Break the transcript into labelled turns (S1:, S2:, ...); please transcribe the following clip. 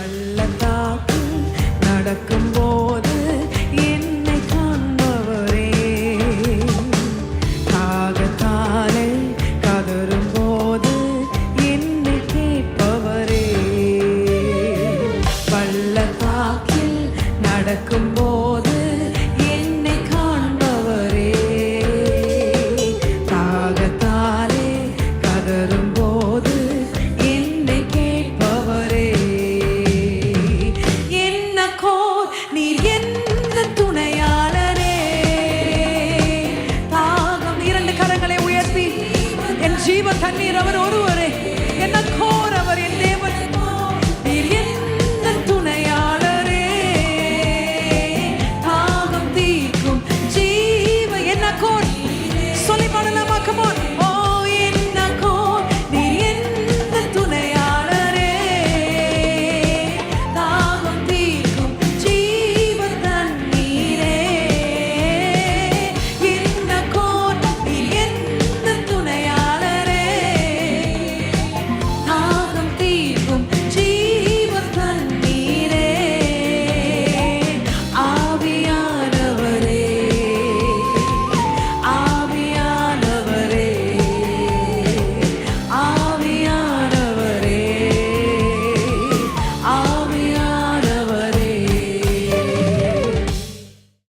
S1: பள்ளத்தாக்கில் நடக்கும்போது என்னை காண்பவரே. காகத்தாலே கதறும்போது என்னை கேட்பவரே. பள்ளத்தாக்கில் நடக்கும்போது கண்ணீர் அவர்